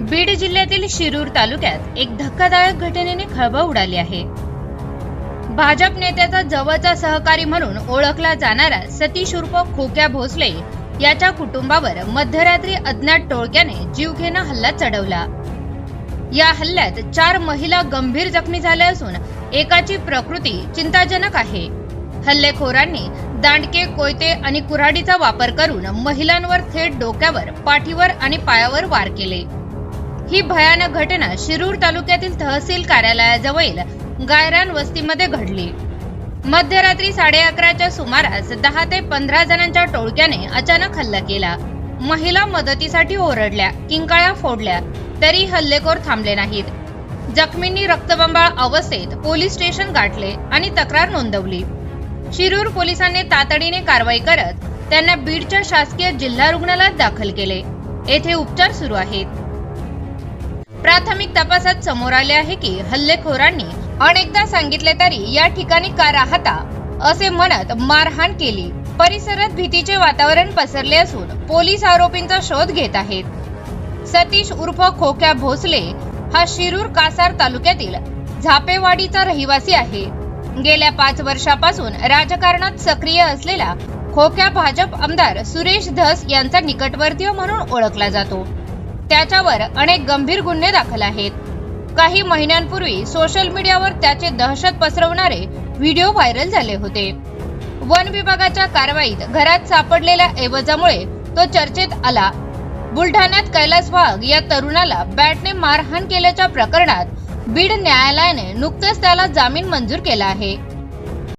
बीड जिल्ह्यातील शिरूर तालुक्यात एक धक्कादायक घटनेने खळबळ उडाली आहे. भाजप नेत्याचा जवळचा सहकारी म्हणून ओळखला जाणारा सतीश उर्फ खोक्या भोसले याच्या कुटुंबावर मध्यरात्री अज्ञात टोळक्याने जीवघेणा हल्ला चढवला. या हल्ल्यात चार महिला गंभीर जखमी झाल्या असून एकाची प्रकृती चिंताजनक आहे. हल्लेखोरांनी दांडके कोयते आणि कुऱ्हाडीचा वापर करून महिलांवर थेट डोक्यावर पाठीवर आणि पायावर वार केले. ही भयानक घटना शिरूर तालुक्यातील तहसील कार्यालयाजवळील गायरान वस्तीमध्ये घडली. मध्यरात्री साडे अकराच्या सुमारास दहा ते पंधरा जणांच्या टोळक्याने अचानक हल्ला केला. महिला मदतीसाठी ओरडल्या किंकाळ्या फोडल्या तरी हल्लेखोर थांबले नाहीत. जखमींनी रक्तबंबाळ अवस्थेत पोलीस स्टेशन गाठले आणि तक्रार नोंदवली. शिरूर पोलिसांनी तातडीने कारवाई करत त्यांना बीडच्या शासकीय जिल्हा रुग्णालयात दाखल केले. येथे उपचार सुरू आहेत. प्राथमिक तपासात समोर आले आहे की हल्लेखोरांनी अनेकदा सांगितले तरी या ठिकाणी का राहता असे म्हणत मारहाण केली. परिसरात भीतीचे वातावरण पसरले असून पोलीस आरोपींचा शोध घेत आहेत. सतीश उर्फ खोक्या भोसले हा शिरूर कासार तालुक्यातील झापेवाडीचा रहिवासी आहे. गेल्या पाच वर्षापासून राजकारणात सक्रिय असलेला खोक्या भाजप आमदार सुरेश धस यांचा निकटवर्तीय म्हणून ओळखला जातो. त्याच्यावर अनेक गंभीर गुन्हे दाखल आहेत. काही महिन्यांपूर्वी सोशल मीडियावर त्याचे दहशत पसरवणारे व्हिडिओ व्हायरल झाले होते. वन विभागाच्या कारवाईत घरात सापडलेल्या एवजामुळे तो चर्चेत आला. बुलढाण्यात कैलास वाघ या तरुणाला बॅटने मारहाण केल्याच्या प्रकरणात बीड न्यायालयाने नुकतंच त्याला जामीन मंजूर केला आहे.